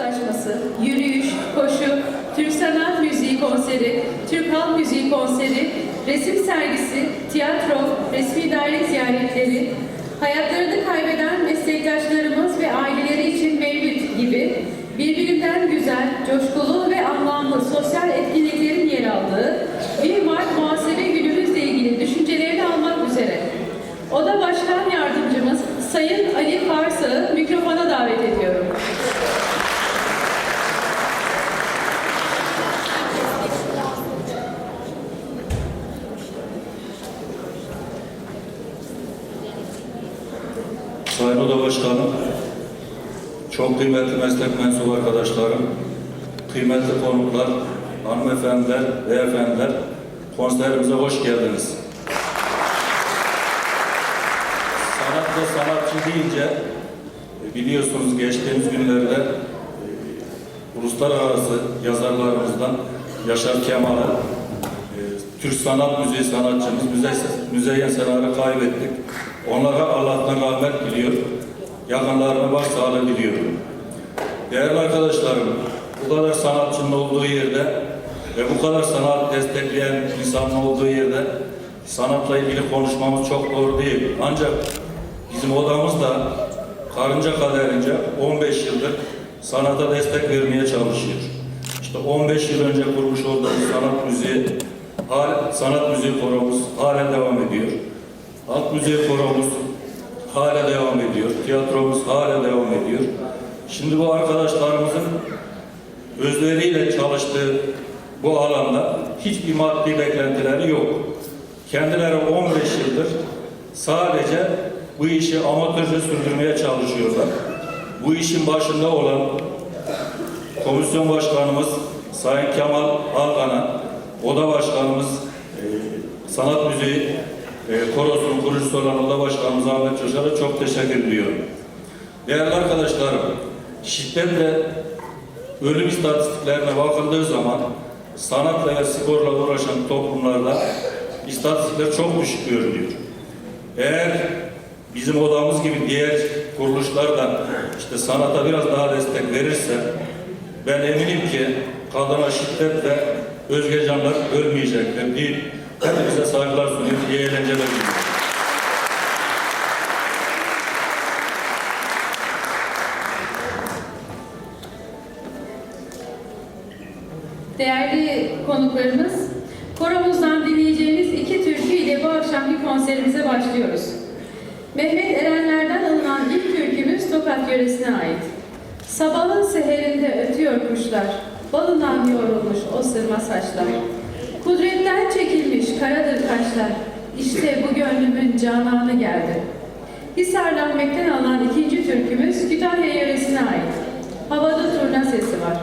karşılaşması, yürüyüş, koşu, Türk sanat müziği konseri, Türk halk müziği konseri, resim sergisi, tiyatro, resmi daire ziyaretleri, hayatlarını kaybeden meslektaşlarımız ve aileleri için mevlüt gibi birbirinden güzel, coşkulu ve anlamlı sosyal etkinliklerin yer aldığı 1 Mart Muhasebe Günümüzle ilgili düşüncelerini almak üzere Oda Başkan Yardımcımız Sayın Ali Farsa'ı mikrofona davet ediyorum. Sayın Oda Başkanım, çok kıymetli meslek mensubu arkadaşlarım, kıymetli konuklar, hanımefendiler, beyefendiler, konserimize hoş geldiniz. Sanat ve sanatçı deyince biliyorsunuz geçtiğimiz günlerde e, uluslararası yazarlarımızdan Yaşar Kemal'e Türk sanat müziği sanatçımız Müzey- Müzeyyen Senar'ı kaybettik. Onlara Allah'tan rahmet diliyor. Yakınlarına başsağlığı diliyorum. Değerli arkadaşlarım, bu kadar sanatçının olduğu yerde ve bu kadar sanat destekleyen insanın olduğu yerde sanatla ilgili konuşmamız çok doğru değil. Ancak bizim odamız da karınca kaderince 15 yıldır sanata destek vermeye çalışıyor. İşte 15 yıl önce kurmuş olduğumuz sanat müziği, sanat müziği koromuz hala devam ediyor. Halk müziği koromuz hala devam ediyor. Tiyatromuz hala devam ediyor. Şimdi bu arkadaşlarımızın özveriyle çalıştığı bu alanda hiçbir maddi beklentileri yok. Kendileri 15 yıldır sadece bu işi amatörce sürdürmeye çalışıyorlar. Bu işin başında olan komisyon başkanımız Sayın Kemal Alkan'a, oda başkanımız e, sanat müziği e, korosunun kurucusu olan oda başkanımız Ahmet Çoşar'a çok teşekkür ediyorum. Değerli arkadaşlarım, şiddetle ölüm istatistiklerine bakıldığı zaman sanatla ve sporla uğraşan toplumlarda istatistikler çok düşük görünüyor. Eğer bizim odamız gibi diğer kuruluşlar da işte sanata biraz daha destek verirse ben eminim ki kadına şiddet ve özge canlar ölmeyecekler. Bir, hepinize saygılar sunuyorum. İyi eğlenceler diliyorum. Değerli konuklarımız, koromuzdan dinleyeceğimiz iki türkü ile bu akşamki konserimize başlıyoruz. Mehmet Erenler'den alınan ilk türkümüz Tokat yöresine ait. Sabahın seherinde ötüyor kuşlar, balından yoğrulmuş o sırma saçlar. Kudretten çekilmiş karadır kaşlar, işte bu gönlümün cananı geldi. Hisar'dan Mekten alınan ikinci türkümüz Kütahya yöresine ait. Havada turna sesi var.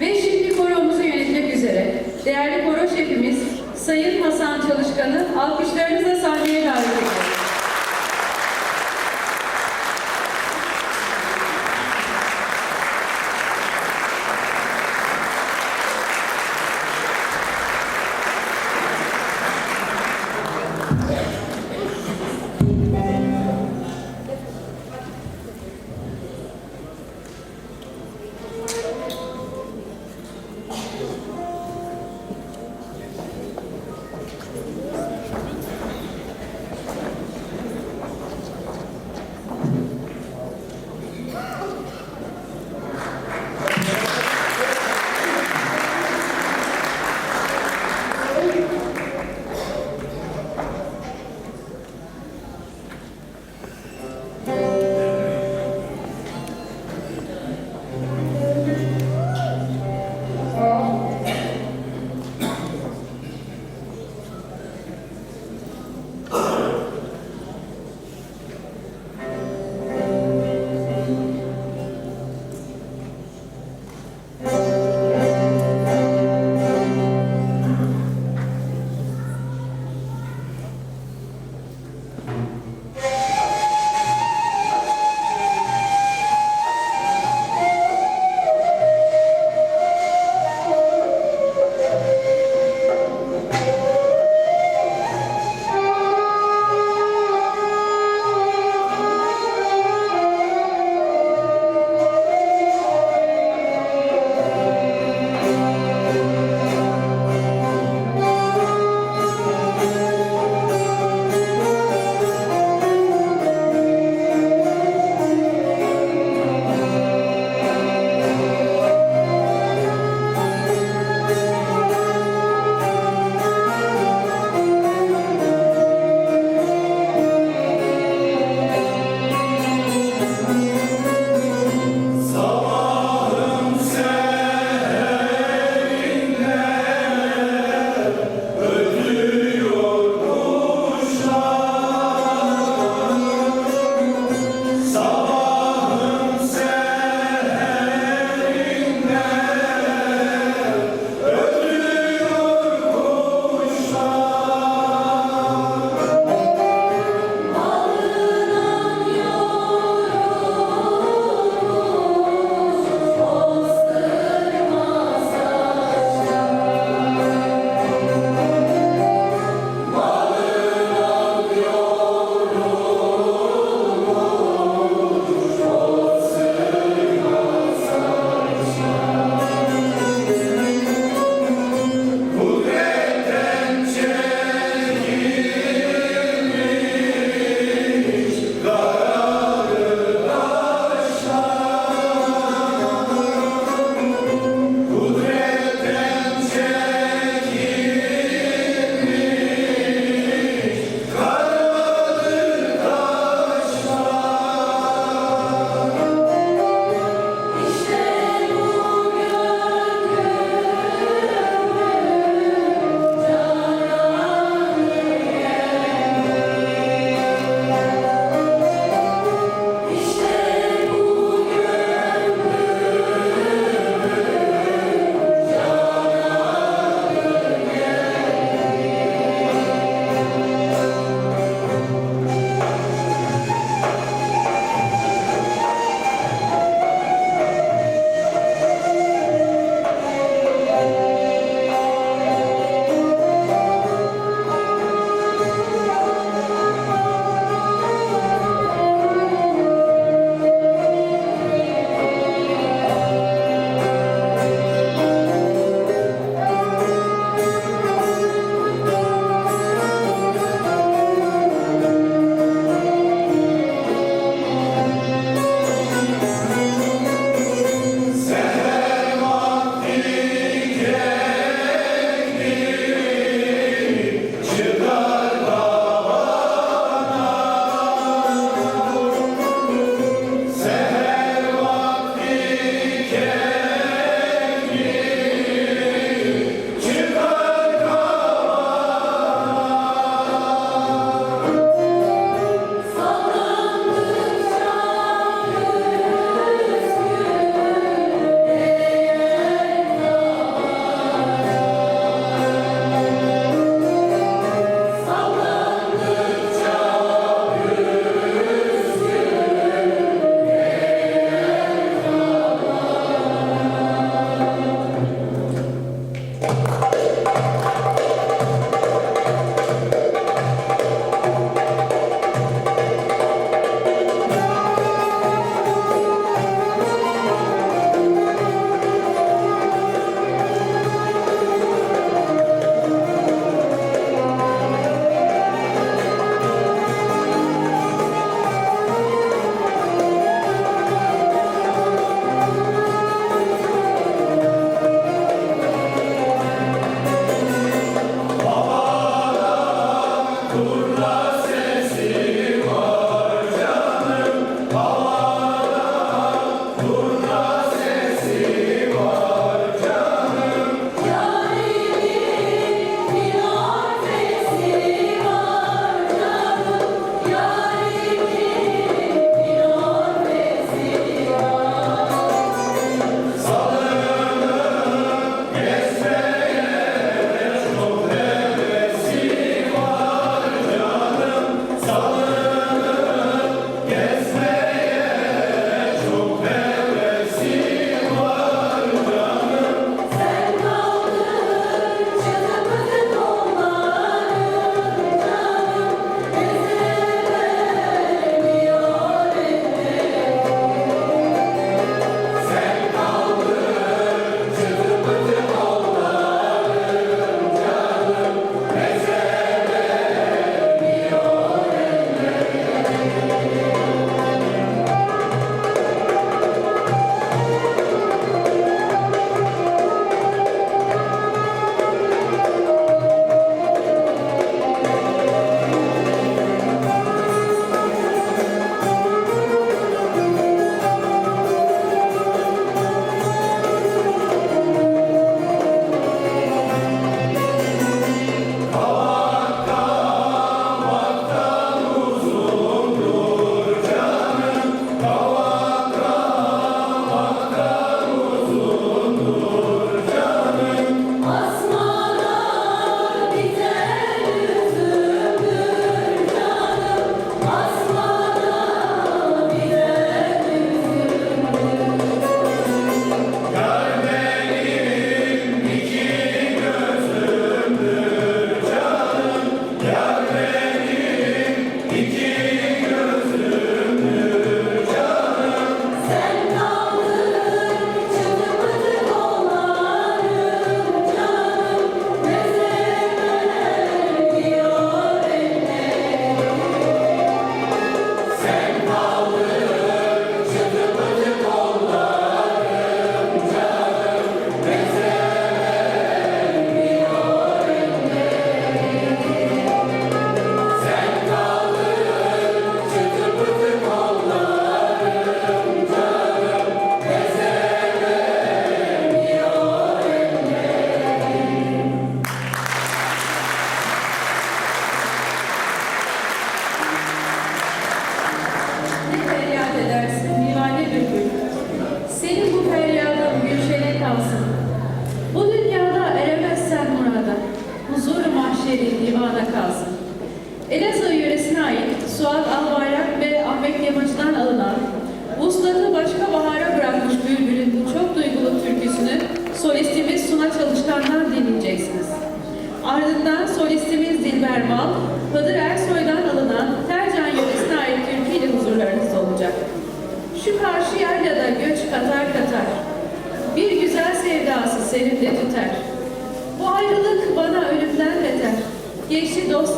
Ve şimdi koromuzu yönetmek üzere değerli koro şefimiz Sayın Hasan Çalışkan'ı alkışlarınızla sahneye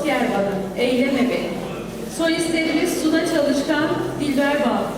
gel bana, eyleme beni. Solistlerimiz Suna Çalışkan, Dilber Bağ.